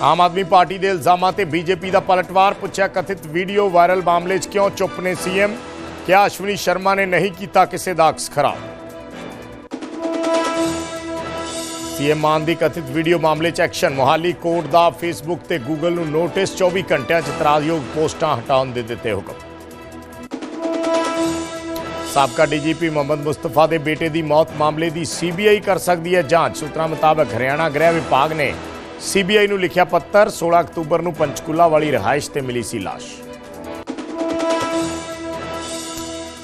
Aam Aadmi party ਦੇ ਇਲਜ਼ਾਮਾਂ ਤੇ BJP ਦਾ ਪਲਟਵਾਰ ਪੁੱਛਿਆ ਕਥਿਤ ਵੀਡੀਓ ਵਾਇਰਲ ਮਾਮਲੇ 'ਚ ਕਿਉਂ ਚੁੱਪ ਨੇ ਸੀਐਮ? ਕਿਹਾ ਅਸ਼ਵਨੀ ਸ਼ਰਮਾ ਨੇ ਨਹੀਂ ਕੀਤਾ ਕਿਸੇ ਦਾ ਅਕਸ ਖਰਾਬ। ਸੀਐਮ ਮਾਨ ਦੀ ਕਥਿਤ ਵੀਡੀਓ ਮਾਮਲੇ 'ਚ ਐਕਸ਼ਨ, ਮੋਹਾਲੀ ਕੋਰਟ ਦਾ ਫੇਸਬੁੱਕ ਤੇ ਗੂਗਲ ਨੂੰ ਨੋਟਿਸ 24 ਘੰਟਿਆਂ 'ਚ ਤਰਾਜਯੋਗ ਪੋਸਟਾਂ ਹਟਾਉਣ ਦੇ ਦਿੱਤੇ ਹੁਕਮ। ਸਾਬਕਾ ਡੀਜੀਪੀ ਮੁਹੰਮਦ ਮੁਸਤਫਾ ਦੇ ਬੇਟੇ ਦੀ ਮੌਤ ਮਾਮਲੇ ਦੀ ਸੀਬੀਆਈ ਕਰ ਸਕਦੀ ਹੈ ਜਾਂਚ। ਸੂਤਰਾਂ ਮੁਤਾਬਕ ਹਰਿਆਣਾ ਗ੍ਰਹਿ ਵਿਭਾਗ ਨੇ ਸੀਬੀਆਈ ਨੂੰ ਲਿਖਿਆ ਪੱਤਰ 16 ਅਕਤੂਬਰ ਨੂੰ ਪੰਚਕੂਲਾ ਵਾਲੀ ਰਿਹਾਇਸ਼ ਤੇ ਮਿਲੀ ਸੀ ਲਾਸ਼।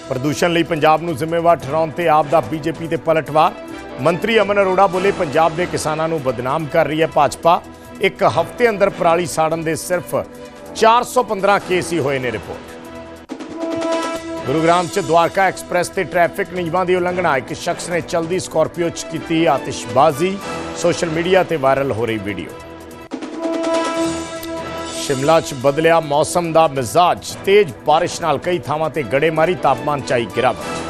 ਪ੍ਰਦੂਸ਼ਣ ਲਈ ਪੰਜਾਬ ਨੂੰ ਜ਼ਿੰਮੇਵਾਰ ਠਹਿਰਾਉਣ ਤੇ ਆਪ ਦਾ ਬੀਜੇਪੀ ਤੇ ਪਲਟਵਾਰ। ਮੰਤਰੀ ਅਮਨ ਅਰੋੜਾ ਬੋਲੇ, ਪੰਜਾਬ ਦੇ ਕਿਸਾਨਾਂ ਨੂੰ ਬਦਨਾਮ ਕਰ ਰਹੀ ਹੈ ਭਾਜਪਾ। ਇੱਕ ਹਫ਼ਤੇ ਅੰਦਰ ਪਰਾਲੀ ਸਾੜਨ ਦੇ ਸਿਰਫ 415 ਕੇਸ ਹੀ ਹੋਏ ਨੇ ਰਿਪੋਰਟ। ਗੁਰੂਗ੍ਰਾਮ ਚ ਦਵਾਰਕਾ ਐਕਸਪ੍ਰੈਸ ਤੇ ਟ੍ਰੈਫਿਕ ਨਿਯਮਾਂ ਦੀ ਉਲੰਘਣਾ। ਇੱਕ ਸ਼ਖਸ ਨੇ ਚਲਦੀ ਸਕਾਰਪੀਓ ਚ ਕੀਤੀ ਆਤਿਸ਼ਬਾਜ਼ੀ। ਸੋਸ਼ਲ ਮੀਡੀਆ ਤੇ ਵਾਇਰਲ ਹੋ ਰਹੀ ਵੀਡੀਓ। ਸ਼ਿਮਲਾ ਚ ਬਦਲਿਆ ਮੌਸਮ ਦਾ ਮਿਜ਼ਾਜ। ਤੇਜ਼ ਬਾਰਿਸ਼ ਨਾਲ ਕਈ ਥਾਵਾਂ ਤੇ ਗੜੇਮਾਰੀ, ਤਾਪਮਾਨ ਚ ਆਈ ਗਿਰਾਵਟ।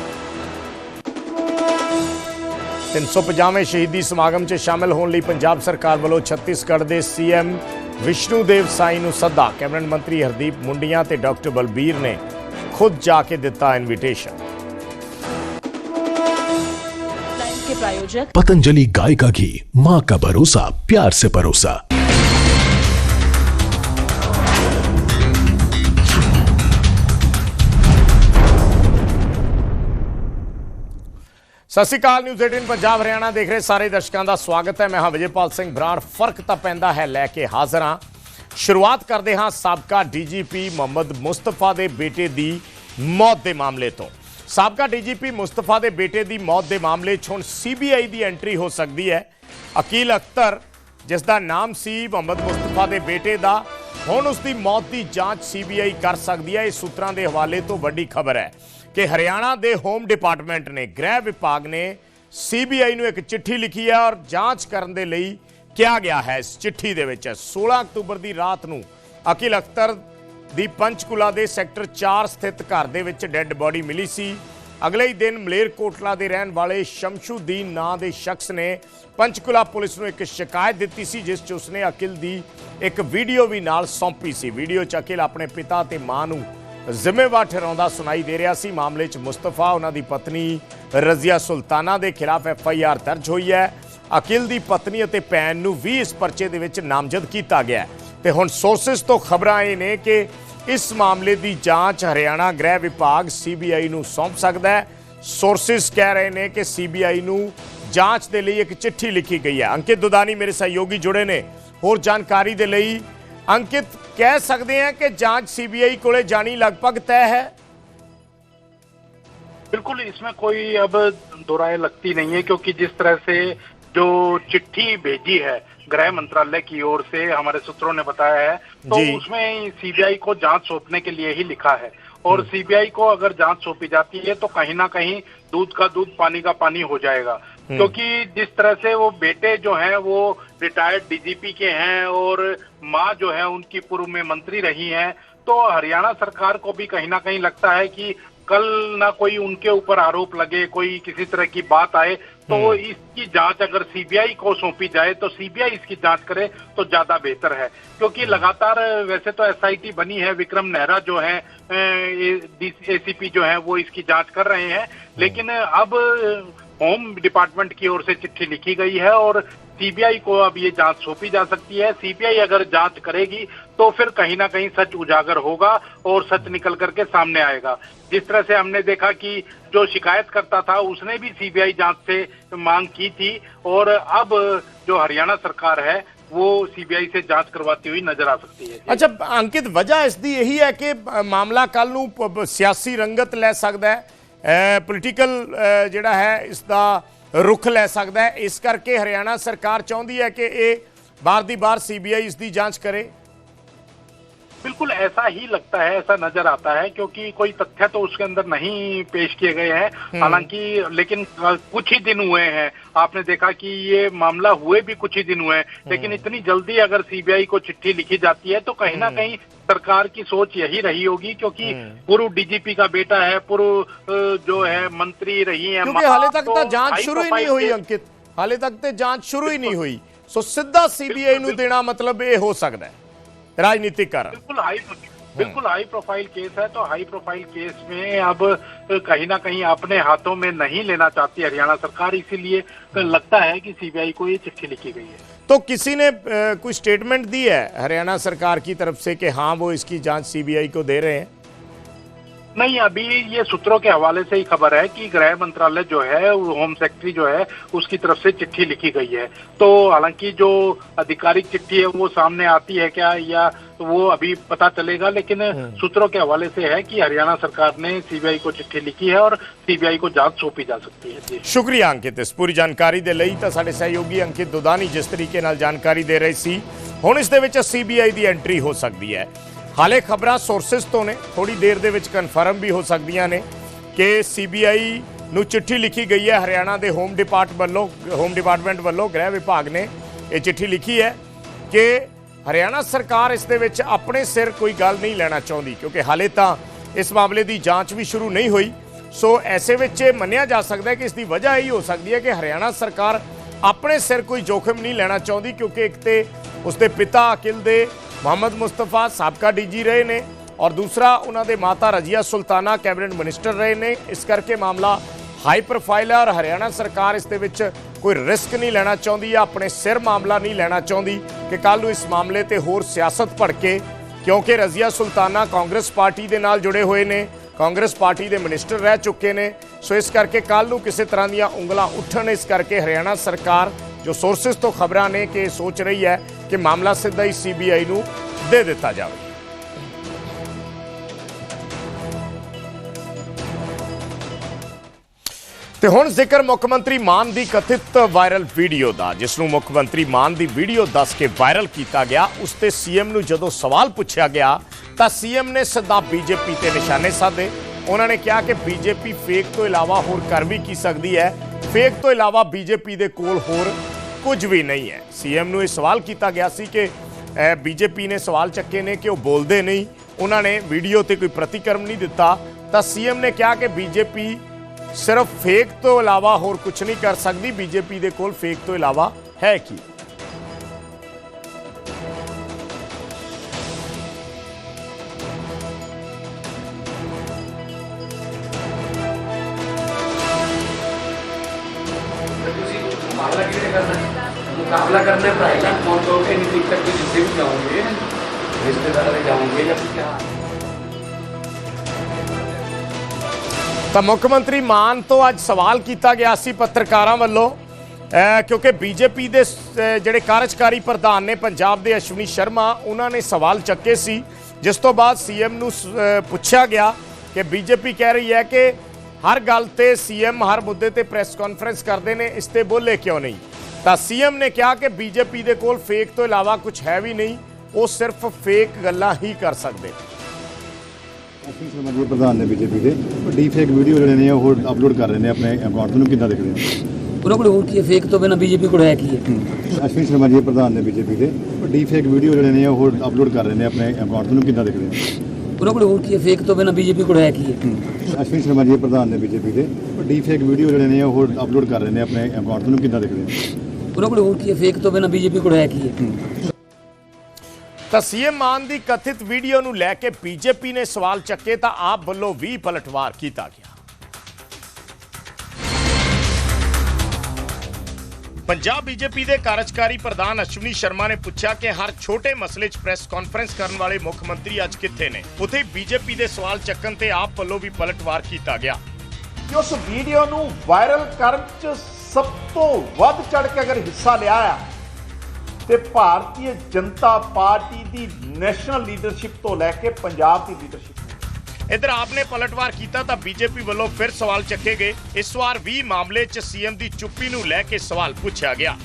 350ਵੇਂ ਸ਼ਹੀਦੀ ਸਮਾਗਮ 'ਚ ਸ਼ਾਮਲ ਹੋਣ ਲਈ ਪੰਜਾਬ ਸਰਕਾਰ ਵੱਲੋਂ ਛੱਤੀਸਗੜ੍ਹ ਦੇ ਸੀਐਮ ਵਿਸ਼ਨੂਦੇਵ ਸਾਈ ਨੂੰ ਸੱਦਾ। ਕੈਬਨਿਟ ਮੰਤਰੀ ਹਰਦੀਪ ਮੁੰਡੀਆਂ ਤੇ ਡਾਕਟਰ ਬਲਬੀਰ ਨੇ ਖੁਦ ਜਾ ਕੇ ਦਿੱਤਾ ਇਨਵੀਟੇਸ਼ਨ के प्रायोजक पतंजलि गाय का घी माँ का भरोसा प्यार से परोसा ਸਤਿ ਸ਼੍ਰੀ ਅਕਾਲ ਨਿਊਜ਼ 18 ਪੰਜਾਬ ਹਰਿਆਣਾ ਦੇਖ ਰਹੇ ਸਾਰੇ ਦਰਸ਼ਕਾਂ ਦਾ ਸਵਾਗਤ ਹੈ ਮੈਂ ਹਾਂ ਵਿਜੇਪਾਲ ਸਿੰਘ ਬਰਾੜ ਫਰਕ ਤਾਂ ਪੈਂਦਾ ਹੈ ਲੈ ਕੇ ਹਾਜ਼ਰ ਹਾਂ ਸ਼ੁਰੂਆਤ ਕਰਦੇ ਹਾਂ ਸਾਬਕਾ ਡੀਜੀਪੀ ਮੁਹੰਮਦ ਮੁਸਤਫਾ ਦੇ ਬੇਟੇ ਦੀ ਮੌਤ ਦੇ ਮਾਮਲੇ ਤੋਂ ਸਾਬਕਾ ਡੀਜੀਪੀ ਮੁਸਤਫਾ ਦੇ ਬੇਟੇ ਦੀ ਮੌਤ ਦੇ ਮਾਮਲੇ 'ਚ ਹੁਣ ਸੀਬੀਆਈ ਦੀ ਐਂਟਰੀ ਹੋ ਸਕਦੀ ਹੈ। ਅਕੀਲ ਅਖਤਰ, ਜਿਸ ਦਾ ਨਾਮ ਸੀ ਮੁਹੰਮਦ ਮੁਸਤਫਾ ਦੇ ਬੇਟੇ ਦਾ, ਹੁਣ ਉਸ ਦੀ ਮੌਤ ਦੀ ਜਾਂਚ ਸੀਬੀਆਈ ਕਰ ਸਕਦੀ ਹੈ। ਇਹ ਸੂਤਰਾਂ ਦੇ ਹਵਾਲੇ ਤੋਂ ਵੱਡੀ ਖਬਰ ਹੈ ਕਿ ਹਰਿਆਣਾ ਦੇ ਹੋਮ ਡਿਪਾਰਟਮੈਂਟ ਨੇ, ਗ੍ਰਹਿ ਵਿਭਾਗ ਨੇ ਸੀਬੀਆਈ ਨੂੰ ਇੱਕ ਚਿੱਠੀ ਲਿਖੀ ਹੈ ਔਰ ਜਾਂਚ ਕਰਨ ਦੇ ਲਈ ਕਿਹਾ ਗਿਆ ਹੈ। ਇਸ ਚਿੱਠੀ ਦੇ ਵਿੱਚ 16 ਅਕਤੂਬਰ ਦੀ ਰਾਤ ਨੂੰ ਅਕਿਲ ਅਖਤਰ ਦੀ ਪੰਚਕੁਲਾ ਦੇ ਸੈਕਟਰ 4 ਸਥਿਤ ਘਰ ਦੇ ਵਿੱਚ ਡੈੱਡ ਬੋਡੀ ਮਿਲੀ ਸੀ। ਅਗਲੇ ਹੀ ਦਿਨ ਮਲੇਰਕੋਟਲਾ ਦੇ ਰਹਿਣ ਵਾਲੇ ਸ਼ਮਸ਼ੂਦੀਨ ਨਾਂ ਦੇ ਸ਼ਖਸ ਨੇ ਪੰਚਕੁਲਾ ਪੁਲਿਸ ਨੂੰ ਇੱਕ ਸ਼ਿਕਾਇਤ ਦਿੱਤੀ ਸੀ, ਜਿਸ 'ਚ ਉਸਨੇ ਅਕਿਲ ਦੀ ਇੱਕ ਵੀਡੀਓ ਵੀ ਨਾਲ ਸੌਂਪੀ ਸੀ। ਵੀਡੀਓ 'ਚ ਅਕਿਲ ਆਪਣੇ ਪਿਤਾ ਤੇ ਮਾਂ ਨੂੰ ਜ਼ਿੰਮੇਵਾਰ ਠਹਿਰਾਉਂਦਾ ਸੁਣਾਈ ਦੇ ਰਿਹਾ ਸੀ। ਮਾਮਲੇ 'ਚ ਮੁਸਤਫਾ, ਉਹਨਾਂ ਦੀ ਪਤਨੀ ਰਜ਼ੀਆ ਸੁਲਤਾਨਾ ਦੇ ਖਿਲਾਫ ਐਫ ਆਈ ਆਰ ਦਰਜ ਹੋਈ ਹੈ। ਅਕਿਲ ਦੀ ਪਤਨੀ ਅਤੇ ਭੈਣ ਨੂੰ ਵੀ ਇਸ ਪਰਚੇ ਦੇ ਵਿੱਚ ਨਾਮਜ਼ਦ ਕੀਤਾ ਗਿਆ ਹੈ। ਤੇ ਹੁਣ ਸੋਰਸਸ ਤੋਂ ਖਬਰਾਂ ਇਹ ਨੇ ਕਿ ਇਸ ਮਾਮਲੇ ਦੀ ਜਾਂਚ ਹਰਿਆਣਾ ਗ੍ਰਹਿ ਵਿਭਾਗ ਸੀਬੀਆਈ ਨੂੰ ਸੌਂਪ ਸਕਦਾ ਹੈ ਸੋਰਸਸ ਕਹਿ ਰਹੇ ਨੇ ਕਿ ਸੀਬੀਆਈ ਨੂੰ ਜਾਂਚ ਦੇ ਲਈ ਇੱਕ ਚਿੱਠੀ ਲਿਖੀ ਗਈ ਹੈ ਅੰਕਿਤ ਦੁਦਾਨੀ ਮੇਰੇ ਸਹਿਯੋਗੀ ਜੁੜੇ ਨੇ ਹੋਰ ਜਾਣਕਾਰੀ ਦੇ ਲਈ ਅੰਕਿਤ ਕਹਿ ਸਕਦੇ ਹਾਂ ਕਿ ਜਾਂਚ ਸੀਬੀਆਈ ਕੋਲੇ ਜਾਣੀ ਲਗਭਗ ਤੈਅ ਹੈ बिल्कुल इसमें कोई अब दो राय लगती नहीं है क्योंकि जिस तरह से जो चिट्ठी भेजी है गृह मंत्रालय की ओर से हमारे सूत्रों ने बताया है तो। उसमें सीबीआई को जाँच सौंपने के लिए ही लिखा है। और सीबीआई को अगर जाँच सौंपी जाती है तो कहीं ना कहीं दूध का दूध पानी का पानी हो जाएगा। क्योंकि जिस तरह से वो बेटे जो हैं वो रिटायर्ड डीजीपी के हैं और माँ जो है उनकी पूर्व में मंत्री रही हैं तो हरियाणा सरकार को भी कहीं ना कहीं लगता है कि कल ना कोई उनके ऊपर आरोप लगे कोई किसी तरह की बात आए तो इसकी जाँच अगर सीबीआई को सौंपी जाए तो सीबीआई इसकी जाँच करे तो ज़्यादा बेहतर है। क्योंकि लगातार वैसे तो एसआईटी बनी है विक्रम नेहरा जो है एसीपी जो है वो इसकी जाँच कर रहे हैं। लेकिन अब होम डिपार्टमेंट की ओर से चिट्ठी लिखी गई है और सीबीआई को अब ये जाँच सौंपी जा सकती है। सीबीआई अगर जाँच करेगी तो फिर कहीं ना कहीं सच उजागर होगा और सच निकल करके सामने आएगा। जिस तरह से हमने देखा कि जो शिकायत करता था, उसने भी सीबीआई जाँच से मांग की थी और अब जो हरियाणा सरकार है, वो सीबीआई से जाँच करवाती हुई नज़र आ सकती है। अच्छा अंकित, वजह इसकी यही है कि मामला कल सियासी रंगत ले सकता है। ਸਿਆਸੀ ਰੰਗਤ ਲੈ ਸਕਦਾ ਹੈ ਪੋਲੀਟੀਕਲ ਜਿਹੜਾ ਹੈ ਇਸ ਦਾ ਰੁਖ ਲੈ ਸਕਦਾ ਹੈ ਇਸ ਕਰਕੇ ਹਰਿਆਣਾ ਸਰਕਾਰ ਚਾਹੁੰਦੀ ਹੈ ਕਿ ਇਹ ਬਾਰ ਦੀ ਬਾਰ ਸੀਬੀਆਈ ਇਸ ਦੀ ਜਾਂਚ ਕਰੇ बिल्कुल ऐसा ही लगता है ऐसा नजर आता है क्योंकि कोई तथ्य तो उसके अंदर नहीं पेश किए गए हैं हालांकि लेकिन अ, कुछ ही दिन हुए हैं आपने देखा कि ये मामला हुए भी कुछ ही दिन हुए हैं लेकिन इतनी जल्दी अगर सीबीआई को चिट्ठी लिखी जाती है तो कहीं ना कहीं सरकार की सोच यही रही होगी क्योंकि पूर्व डीजीपी का बेटा है पूर्व अ, जो है मंत्री रही है ਕਿਉਂਕਿ माँ, ਹਾਲੇ ਤੱਕ तो ਤਾਂ ਜਾਂਚ high ਸ਼ੁਰੂ ਹੀ ਨਹੀਂ profile ਹੋਈ case- ਅੰਕਿਤ ਹਾਲੇ ਤੱਕ ਤੇ ਜਾਂਚ ਸ਼ੁਰੂ ਹੀ ਨਹੀਂ ਹੋਈ ਸੋ ਸਿੱਧਾ ਸੀਬੀਆਈ ਨੂੰ ਦੇਣਾ ਮਤਲਬ ਇਹ ਹੋ ਸਕਦਾ ਹੈ ਰਾਜਨੀਤਿਕ ਕਾਰਨ बिल्कुल हाई बिल्कुल हाई प्रोफाइल केस है तो हाई प्रोफाइल केस में अब कहीं ना कहीं अपने हाथों में नहीं लेना चाहती हरियाणा सरकार इसीलिए लगता है कि सीबीआई को ये चिट्ठी लिखी गई है तो किसी ने अ, कोई स्टेटमेंट दी है हरियाणा सरकार की तरफ से कि हाँ वो इसकी जांच सीबीआई को दे रहे हैं नहीं अभी ये सूत्रों के हवाले से ही खबर है कि गृह मंत्रालय जो है वो होम सेक्रेटरी जो है उसकी तरफ से चिट्ठी लिखी गई है तो हालांकि जो आधिकारिक चिट्ठी है वो सामने आती है क्या या वो अभी पता चलेगा लेकिन सूत्रों के हवाले से है कि हरियाणा सरकार ने सीबीआई को चिट्ठी लिखी है और सीबीआई को जांच सौंपी जा सकती है जी ਸ਼ੁਕਰੀਆ ਅੰਕਿਤ ਇਸ ਪੂਰੀ ਜਾਣਕਾਰੀ ਦੇ ਲਈ ਤਾਂ ਸਾਡੇ ਸਹਿਯੋਗੀ ਅੰਕਿਤ ਦੁਦਾਨੀ ਜਿਸ ਤਰੀਕੇ ਨਾਲ ਜਾਣਕਾਰੀ ਦੇ ਰਹੇ ਸੀ ਹੁਣ ਇਸ ਦੇ ਵਿੱਚ ਸੀਬੀਆਈ ਦੀ ਐਂਟਰੀ ਹੋ ਸਕਦੀ ਹੈ ਹਾਲੇ ਖਬਰਾਂ ਸੋਰਸਸ ਤੋਂ ਨੇ ਥੋੜੀ ਦੇਰ ਦੇ ਵਿੱਚ ਕਨਫਰਮ ਵੀ ਹੋ ਸਕਦੀਆਂ ਨੇ ਕਿ ਸੀਬੀਆਈ ਨੂੰ ਚਿੱਠੀ ਲਿਖੀ ਗਈ ਹੈ ਹਰਿਆਣਾ ਦੇ ਹੋਮ ਡਿਪਾਰਟ ਵੱਲੋਂ ਹੋਮ ਡਿਪਾਰਟਮੈਂਟ ਵੱਲੋਂ, ਗ੍ਰਹਿ ਵਿਭਾਗ ਨੇ ਇਹ ਚਿੱਠੀ ਲਿਖੀ ਹੈ ਕਿ ਹਰਿਆਣਾ ਸਰਕਾਰ ਇਸ ਦੇ ਵਿੱਚ ਆਪਣੇ ਸਿਰ ਕੋਈ ਗੱਲ ਨਹੀਂ ਲੈਣਾ ਚਾਹੁੰਦੀ, ਕਿਉਂਕਿ ਹਾਲੇ ਤਾਂ ਇਸ ਮਾਮਲੇ ਦੀ ਜਾਂਚ ਵੀ ਸ਼ੁਰੂ ਨਹੀਂ ਹੋਈ। ਸੋ ਐਸੇ ਵਿੱਚ ਇਹ ਮੰਨਿਆ ਜਾ ਸਕਦਾ ਹੈ ਕਿ ਇਸ ਦੀ ਵਜ੍ਹਾ ਇਹ ਹੋ ਸਕਦੀ ਹੈ ਕਿ ਹਰਿਆਣਾ ਸਰਕਾਰ ਆਪਣੇ ਸਿਰ ਕੋਈ ਜੋਖਮ ਨਹੀਂ ਲੈਣਾ ਚਾਹੁੰਦੀ, ਕਿਉਂਕਿ ਇੱਕ ਤੇ ਉਸਦੇ ਪਿਤਾ ਅਕਿਲ ਦੇ ਮੁਹੰਮਦ ਮੁਸਤਫਾ ਸਾਬਕਾ ਡੀਜੀ ਰਹੇ ਨੇ ਔਰ ਦੂਸਰਾ ਉਹਨਾਂ ਦੇ ਮਾਤਾ ਰਜੀਆ ਸੁਲਤਾਨਾ ਕੈਬਨਿਟ ਮਿਨਿਸਟਰ ਰਹੇ ਨੇ। ਇਸ ਕਰਕੇ ਮਾਮਲਾ ਹਾਈ ਪ੍ਰੋਫਾਈਲ ਹੈ ਔਰ ਹਰਿਆਣਾ ਸਰਕਾਰ ਇਸ ਦੇ ਵਿੱਚ ਕੋਈ ਰਿਸਕ ਨਹੀਂ ਲੈਣਾ ਚਾਹੁੰਦੀ ਜਾਂ ਆਪਣੇ ਸਿਰ ਮਾਮਲਾ ਨਹੀਂ ਲੈਣਾ ਚਾਹੁੰਦੀ ਕਿ ਕੱਲ ਨੂੰ ਇਸ ਮਾਮਲੇ ਤੇ ਹੋਰ ਸਿਆਸਤ ਭੜਕੇ, ਕਿਉਂਕਿ ਰਜ਼ੀਆ ਸੁਲਤਾਨਾ ਕਾਂਗਰਸ ਪਾਰਟੀ ਦੇ ਨਾਲ ਜੁੜੇ ਹੋਏ ਨੇ, ਕਾਂਗਰਸ ਪਾਰਟੀ ਦੇ ਮਿਨਿਸਟਰ ਰਹਿ ਚੁੱਕੇ ਨੇ। ਸੋ ਇਸ ਕਰਕੇ ਕੱਲ ਨੂੰ ਕਿਸੇ ਤਰ੍ਹਾਂ ਦੀਆਂ ਉਂਗਲਾਂ ਉੱਠਣ, ਇਸ ਕਰਕੇ ਹਰਿਆਣਾ ਸਰਕਾਰ, ਜੋ ਸੋਰਸਸ ਤੋਂ ਖਬਰਾਂ ਨੇ ਕਿ ਸੋਚ ਰਹੀ ਹੈ ਕਿ ਮਾਮਲਾ ਸਿੱਧਾ ਹੀ ਸੀਬੀਆਈ ਨੂੰ ਦੇ ਦਿੱਤਾ ਜਾਵੇ ਤੇ ਹੁਣ ਜ਼ਿਕਰ ਮੁੱਖ ਮੰਤਰੀ ਮਾਨ ਦੀ ਕਥਿਤ ਵਾਇਰਲ ਵੀਡੀਓ ਦਾ ਜਿਸ ਨੂੰ ਮੁੱਖ ਮੰਤਰੀ ਮਾਨ ਦੀ ਵੀਡੀਓ ਦੱਸ ਕੇ ਵਾਇਰਲ ਕੀਤਾ ਗਿਆ ਉਸ ਤੇ ਸੀਐਮ ਨੂੰ ਜਦੋਂ ਸਵਾਲ ਪੁੱਛਿਆ ਗਿਆ ਤਾਂ ਸੀਐਮ ਨੇ ਸਿੱਧਾ ਬੀਜੇਪੀ ਤੇ ਨਿਸ਼ਾਨੇ ਸਾਧੇ ਉਹਨਾਂ ਨੇ ਕਿਹਾ ਕਿ ਬੀਜੇਪੀ ਫੇਕ ਤੋਂ ਇਲਾਵਾ ਹੋਰ ਕਰ ਵੀ ਕੀ ਸਕਦੀ ਹੈ ਫੇਕ ਤੋਂ ਇਲਾਵਾ ਬੀਜੇਪੀ ਦੇ ਕੋਲ ਹੋਰ ਕੁਝ ਵੀ ਨਹੀਂ ਹੈ। ਸੀਐਮ ਨੂੰ ਇਹ ਸਵਾਲ ਕੀਤਾ ਗਿਆ ਸੀ ਕਿ ਬੀਜੇਪੀ ਨੇ ਸਵਾਲ ਚੱਕੇ ਨੇ ਕਿ ਉਹ ਬੋਲਦੇ ਨਹੀਂ। ਉਹਨਾਂ ਨੇ ਵੀਡੀਓ ਤੇ ਕੋਈ ਪ੍ਰਤੀਕਰਮ ਨਹੀਂ ਦਿੱਤਾ। ਤਾਂ ਸੀਐਮ ਨੇ ਕਿਹਾ ਕਿ ਬੀਜੇਪੀ ਸਿਰਫ ਫੇਕ ਤੋਂ ਇਲਾਵਾ ਹੋਰ ਕੁਝ ਨਹੀਂ ਕਰ ਸਕਦੀ। ਬੀਜੇਪੀ ਦੇ ਕੋਲ ਫੇਕ ਤੋਂ ਇਲਾਵਾ ਹੈ ਕੀ? ਹੈ? ਮੁਕਾਬਲਾ ਕਰਨਾ है पढ़ाई का कौन कौन के नहीं तक के जिससे भी जाओगे रिश्तेदार में जाओगे या फिर क्या ਤਾਂ ਮੁੱਖ ਮੰਤਰੀ ਮਾਨ ਤੋਂ ਅੱਜ ਸਵਾਲ ਕੀਤਾ ਗਿਆ ਸੀ ਪੱਤਰਕਾਰਾਂ ਵੱਲੋਂ ਅਹ ਕਿਉਂਕਿ ਬੀਜੇਪੀ ਦੇ ਸ- ਅਹ ਜਿਹੜੇ ਕਾਰਜਕਾਰੀ ਪ੍ਰਧਾਨ ਨੇ ਪੰਜਾਬ ਦੇ ਅਸ਼ਵਨੀ ਸ਼ਰਮਾ ਉਹਨਾਂ ਨੇ ਸਵਾਲ ਚੱਕੇ ਸੀ ਜਿਸ ਤੋਂ ਬਾਅਦ ਸੀਐਮ ਨੂੰ ਸ- ਅਹ ਪੁੱਛਿਆ ਗਿਆ ਕਿ ਬੀਜੇਪੀ ਕਹਿ ਰਹੀ ਹੈ ਕਿ ਹਰ ਗੱਲ ਤੇ ਸੀਐਮ ਹਰ ਮੁੱਦੇ ਤੇ ਪ੍ਰੈਸ ਕਾਨਫਰੰਸ ਕਰਦੇ ਨੇ ਇਸ ਤੇ ਬੋਲੇ ਕਿਉਂ ਨਹੀਂ ਤਾਂ ਸੀਐਮ ਨੇ ਕਿਹਾ ਕਿ ਬੀਜੇਪੀ ਦੇ ਕੋਲ ਫੇਕ ਤੋਂ ਇਲਾਵਾ ਕੁਝ ਹੈ ਵੀ ਨਹੀਂ ਉਹ ਸਿਰਫ ਫੇਕ ਗੱਲਾਂ ਹੀ ਕਰ ਸਕਦੇ ਨੇ। ਅਸ਼ਵਨੀ ਸ਼ਰਮਾ ਜੀ ਪ੍ਰਧਾਨ ਨੇ ਬੀਜੇਪੀ ਦੇ। ਡੀ ਫੇਕ ਵੀਡੀਓ ਜਿਹੜੇ ਨੇ ਉਹ ਅਪਲੋਡ ਕਰ ਰਹੇ ਨੇ ਆਪਣੇ ਅਕਾਊਂਟ ਨੂੰ। ਕਿੱਦਾਂ ਦੇਖਦੇ ਹੋ? ਉਹਨਾਂ ਕੋਲ ਹੋਰ ਕੀ ਹੈ? ਫੇਕ ਤੋਂ ਬਿਨਾ ਬੀਜੇਪੀ ਕੋਲ ਹੈ ਕੀ ਹੈ? ਅਸ਼ਵਨੀ ਸ਼ਰਮਾ ਜੀ ਪ੍ਰਧਾਨ ਨੇ ਬੀਜੇਪੀ ਦੇ। ਡੀ ਫੇਕ ਵੀਡੀਓ ਜਿਹੜੇ ਨੇ ਉਹ ਅਪਲੋਡ ਕਰ ਰਹੇ ਨੇ ਆਪਣੇ ਅਕਾਊਂਟ ਨੂੰ। ਕਿੱਦਾਂ ਦੇਖਦੇ ਹੋ? ਉਹਨਾਂ ਕੋਲ ਹੋਰ ਕੀ ਹੈ? ਫੇਕ ਤੋਂ ਬਿਨਾ ਬੀਜੇਪੀ ਕੋਲ ਹੈ ਕੀ ਹੈ? ਅਸ਼ਵਨੀ ਸ਼ਰਮਾ ਜੀ ਪ੍ਰਧਾਨ ਨੇ ਬੀਜੇਪੀ ਦੇ। ਡੀ ਫੇਕ ਵੀਡੀਓ ਜਿਹੜੇ ਨੇ ਉਹ ਅਪਲੋਡ ਕਰ ਰਹੇ ਨੇ ਆਪਣੇ ਅਕਾਊਂਟ ਨੂੰ। ਕਿੱਦਾਂ ਦੇਖਦੇ ਹੋ? ਉਹਨਾਂ ਕੋਲ ਹੋਰ ਕੀ ਹੈ? ਫੇਕ ਤੋਂ ਬਿਨਾ ਬੀਜੇਪੀ ਕੋਲ ਹੈ ਕੀ ਹੈ? ਤਾਂ ਸੀਐਮ ਮਾਨ ਦੀ ਕਥਿਤ ਵੀਡੀਓ ਨੂੰ ਲੈ ਕੇ ਬੀਜੇਪੀ ਨੇ ਸਵਾਲ ਚੱਕੇ ਤਾਂ ਆਪ ਵੱਲੋਂ ਵੀ ਪਲਟਵਾਰ ਕੀਤਾ ਗਿਆ। ਪੰਜਾਬ ਬੀਜੇਪੀ ਦੇ ਕਾਰਜਕਾਰੀ ਪ੍ਰਧਾਨ ਅਸ਼ਵਨੀ ਸ਼ਰਮਾ ਨੇ ਪੁੱਛਿਆ ਕਿ ਹਰ ਛੋਟੇ ਮਸਲੇ 'ਚ ਪ੍ਰੈਸ ਕਾਨਫਰੰਸ ਕਰਨ ਵਾਲੇ ਮੁੱਖ ਮੰਤਰੀ ਅੱਜ ਕਿੱਥੇ ਨੇ? ਉਥੇ ਬੀਜੇਪੀ ਦੇ ਸਵਾਲ ਚੱਕਣ ਤੇ ਆਪ ਵੱਲੋਂ ਵੀ ਪਲਟਵਾਰ ਕੀਤਾ ਗਿਆ। ਕਿ ਉਸ ਵੀਡੀਓ ਨੂੰ ਵਾਇਰਲ ਕਰਨ ਚ ਸਭ ਤੋਂ ਵੱਧ ਚੜ ਕੇ ਅਗਰ ਹਿੱਸਾ ਲਿਆ ਆ ਤੇ ਭਾਰਤੀ ਜਨਤਾ ਪਾਰਟੀ ਦੀ ਨੈਸ਼ਨਲ ਲੀਡਰਸ਼ਿਪ ਤੋਂ ਲੈ ਕੇ ਪੰਜਾਬ ਦੀ ਲੀਡਰਸ਼ਿਪ ਇਧਰ ਆਪਨੇ ਪਲਟਵਾਰ ਕੀਤਾ ਤਾਂ ਬੀਜੇਪੀ ਵੱਲੋਂ ਫਿਰ ਸਵਾਲ ਚੱਕੇ ਗਏ। ਇਸ ਵਾਰ ਵੀ ਮਾਮਲੇ 'ਚ ਸੀਐਮ ਦੀ ਚੁੱਪੀ ਨੂੰ ਲੈ ਕੇ ਸਵਾਲ ਪੁੱਛਿਆ ਗਿਆ।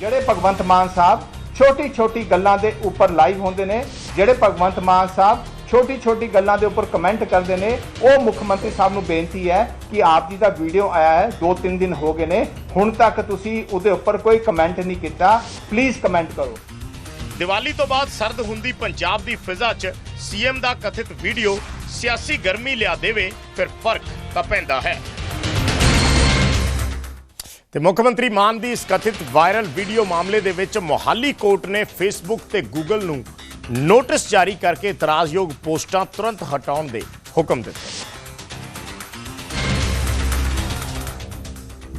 ਜਿਹੜੇ ਭਗਵੰਤ ਮਾਨ ਸਾਹਿਬ ਛੋਟੀ ਛੋਟੀ ਗੱਲਾਂ ਦੇ ਉੱਪਰ ਲਾਈਵ ਹੁੰਦੇ ਨੇ ਜਿਹੜੇ ਭਗਵੰਤ ਮਾਨ ਸਾਹਿਬ ਛੋਟੀ ਛੋਟੀ ਗੱਲਾਂ ਦੇ ਉੱਪਰ ਕਮੈਂਟ ਕਰਦੇ ਨੇ। ਉਹ ਮੁੱਖ ਮੰਤਰੀ ਸਾਹਿਬ ਨੂੰ ਬੇਨਤੀ ਹੈ ਕਿ ਆਪ ਜੀ ਦਾ ਵੀਡੀਓ ਆਇਆ ਹੈ 2-3 ਦਿਨ ਹੋ ਗਏ ਨੇ। ਹੁਣ ਤੱਕ ਤੁਸੀਂ ਉਹਦੇ ਉੱਪਰ ਕੋਈ ਕਮੈਂਟ ਨਹੀਂ ਕੀਤਾ। ਪਲੀਜ਼ ਕਮੈਂਟ ਕਰੋ। ਦੀਵਾਲੀ ਤੋਂ ਬਾਅਦ ਸਰਦ ਹੁੰਦੀ ਪੰਜਾਬ ਦੀ ਫਿਜ਼ਾ 'ਚ ਸੀਐਮ ਦਾ ਕਥਿਤ ਵੀਡੀਓ ਸਿਆਸੀ ਗਰਮੀ ਲਿਆ ਦੇਵੇ, ਫਿਰ ਫ਼ਰਕ ਤਾਂ ਪੈਂਦਾ ਹੈ। ਤੇ ਮੁੱਖ ਮੰਤਰੀ ਮਾਨ ਦੀ ਇਸ ਕਥਿਤ ਵਾਇਰਲ ਵੀਡੀਓ ਮਾਮਲੇ ਦੇ ਵਿੱਚ ਮੋਹਾਲੀ ਕੋਰਟ ਨੇ ਫੇਸਬੁੱਕ ਤੇ ਗੂਗਲ ਨੂੰ ਨੋਟਿਸ ਜਾਰੀ ਕਰਕੇ ਇਤਰਾਜ਼ਯੋਗ ਪੋਸਟਾਂ ਤੁਰੰਤ ਹਟਾਉਣ ਦੇ ਹੁਕਮ ਦਿੱਤੇ।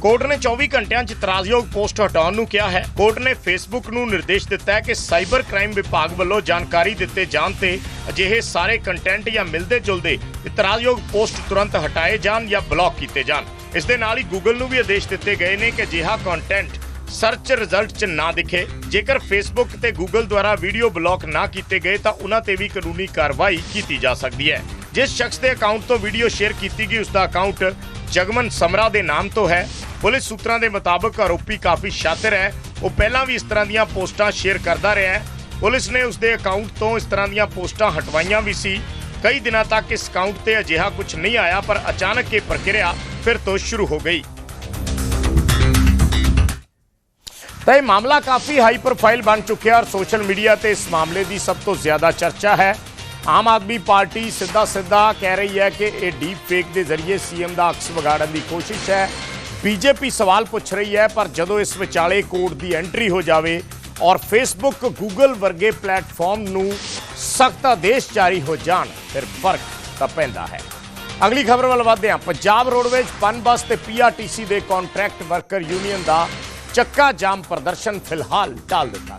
ਕੋਰਟ ਨੇ 24 ਘੰਟਿਆਂ 'ਚ ਇਤਰਾਜ਼ਯੋਗ ਪੋਸਟ ਹਟਾਉਣ ਨੂੰ ਕਿਹਾ ਹੈ। ਕੋਰਟ ਨੇ ਫੇਸਬੁੱਕ ਨੂੰ ਨਿਰਦੇਸ਼ ਦਿੱਤਾ ਹੈ ਕਿ ਸਾਈਬਰ ਕ੍ਰਾਈਮ ਵਿਭਾਗ ਵੱਲੋਂ ਜਾਣਕਾਰੀ ਦਿੱਤੇ ਜਾਣ ਤੇ ਅਜਿਹੇ ਸਾਰੇ ਕੰਟੈਂਟ ਜਾਂ ਮਿਲਦੇ ਜੁਲਦੇ ਇਤਰਾਜ਼ਯੋਗ ਪੋਸਟ ਤੁਰੰਤ ਹਟਾਏ ਜਾਣ ਜਾਂ ਬਲੌਕ ਕੀਤੇ ਜਾਣ। ਇਸ ਦੇ ਨਾਲ ਹੀ ਗੂਗਲ ਨੂੰ ਵੀ ਆਦੇਸ਼ ਦਿੱਤੇ ਗਏ ਨੇ ਕਿ ਅਜਿਹਾ ਕੰਟੈਂਟ ਸਰਚ ਰਿਜ਼ਲਟ 'ਚ ਨਾ ਦਿਖੇ। ਜੇਕਰ ਫੇਸਬੁੱਕ ਤੇ ਗੂਗਲ ਦੁਆਰਾ ਵੀਡੀਓ ਬਲੌਕ ਨਾ ਕੀਤੇ ਗਏ ਤਾਂ ਉਹਨਾਂ ਤੇ ਵੀ ਕਾਨੂੰਨੀ ਕਾਰਵਾਈ ਕੀਤੀ ਜਾ ਸਕਦੀ ਹੈ। ਜਿਸ ਸ਼ਖਸ ਦੇ ਅਕਾਊਂਟ ਤੋਂ ਵੀਡੀਓ ਸ਼ੇਅਰ ਕੀਤੀ ਗਈ ਉਸ ਦਾ ਅਕਾਊਂਟ ਜਗਮਨ ਸਮਰਾ ਦੇ ਨਾਮ ਤੋਂ ਹੈ। ਪੁਲਿਸ ਸੂਤਰਾਂ ਦੇ ਮੁਤਾਬਕ ਆਰੋਪੀ ਕਾਫੀ ਸ਼ਾਤਿਰ ਹੈ। ਉਹ ਪਹਿਲਾਂ ਵੀ ਇਸ ਤਰ੍ਹਾਂ ਦੀਆਂ ਪੋਸਟਾਂ ਸ਼ੇਅਰ ਕਰਦਾ ਰਿਹਾ ਹੈ। ਪੁਲਿਸ ਨੇ ਉਸ ਦੇ ਅਕਾਊਂਟ ਤੋਂ ਇਸ ਤਰ੍ਹਾਂ ਦੀਆਂ ਪੋਸਟਾਂ ਹਟਵਾਈਆਂ ਵੀ ਸੀ। ਕਈ ਦਿਨਾਂ ਤੱਕ ਇਸ ਅਕਾਊਂਟ ਤੇ ਅਜਿਹਾ ਕੁਝ ਨਹੀਂ ਆਇਆ, ਪਰ ਅਚਾਨਕ ਇਹ ਪ੍ਰਕਿਰਿਆ ਫਿਰ ਤੋਂ ਸ਼ੁਰੂ ਹੋ ਗਈ। ਤਾਂ ਇਹ ਮਾਮਲਾ ਕਾਫੀ ਹਾਈ ਪ੍ਰੋਫਾਈਲ ਬਣ ਚੁੱਕਿਆ ਔਰ ਸੋਸ਼ਲ ਮੀਡੀਆ ਤੇ ਇਸ ਮਾਮਲੇ ਦੀ ਸਭ ਤੋਂ ਜ਼ਿਆਦਾ ਚਰਚਾ ਹੈ। ਆਮ ਆਦਮੀ ਪਾਰਟੀ ਸਿੱਧਾ ਸਿੱਧਾ ਕਹਿ ਰਹੀ ਹੈ ਕਿ ਇਹ ਡੀਪ ਫੇਕ ਦੇ ਜ਼ਰੀਏ ਸੀਐਮ ਦਾ ਅਕਸ ਵਿਗਾੜਨ ਦੀ ਕੋਸ਼ਿਸ਼ ਹੈ। ਬੀਜੇਪੀ ਸਵਾਲ ਪੁੱਛ ਰਹੀ ਹੈ, ਪਰ ਜਦੋਂ ਇਸ ਵਿਚਾਲੇ ਕੋਰਟ ਦੀ ਐਂਟਰੀ ਹੋ ਜਾਵੇ ਔਰ ਫੇਸਬੁੱਕ ਗੂਗਲ ਵਰਗੇ ਪਲੇਟਫਾਰਮ ਨੂੰ ਸਖਤ ਆਦੇਸ਼ ਜਾਰੀ ਹੋ ਜਾਣ, ਫਿਰ ਫ਼ਰਕ ਤਾਂ ਪੈਂਦਾ ਹੈ। ਅਗਲੀ ਖਬਰ ਵੱਲ ਵਧਦੇ ਹਾਂ। ਪੰਜਾਬ ਰੋਡਵੇਜ਼ ਪਨ ਬੱਸ ਤੇ ਪੀਆਰਟੀਸੀ ਦੇ ਕੰਟਰੈਕਟ ਵਰਕਰ ਯੂਨੀਅਨ ਦਾ ਚੱਕਾ ਜਾਮ ਪ੍ਰਦਰਸ਼ਨ ਫਿਲਹਾਲ ਟਾਲ ਦਿੱਤਾ।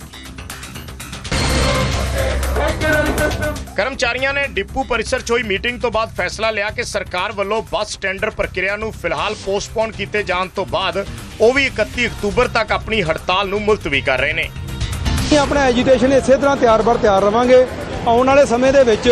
ਕਰਮਚਾਰੀਆਂ ਨੇ ਡਿਪੂ ਪਰਿਸਰ 'ਚ ਹੋਈ ਮੀਟਿੰਗ ਤੋਂ ਬਾਅਦ ਫੈਸਲਾ ਲਿਆ ਕਿ ਸਰਕਾਰ ਵੱਲੋਂ ਬੱਸ ਟੈਂਡਰ ਪ੍ਰਕਿਰਿਆ ਨੂੰ ਫਿਲਹਾਲ ਪੋਸਟਪੋਨ ਕੀਤੇ ਜਾਣ ਤੋਂ ਬਾਅਦ ਉਹ ਵੀ 31 ਅਕਤੂਬਰ ਤੱਕ ਆਪਣੀ ਹੜਤਾਲ ਨੂੰ ਮੁਲਤਵੀ ਕਰ ਰਹੇ ਨੇ। ਅਸੀਂ ਆਪਣਾ ਐਜੀਟੇਸ਼ਨ ਇਸੇ ਤਰ੍ਹਾਂ ਤਿਆਰ-ਬਰ ਤਿਆਰ ਰਵਾਂਗੇ। ਆਉਣ ਵਾਲੇ ਸਮੇਂ ਦੇ ਵਿੱਚ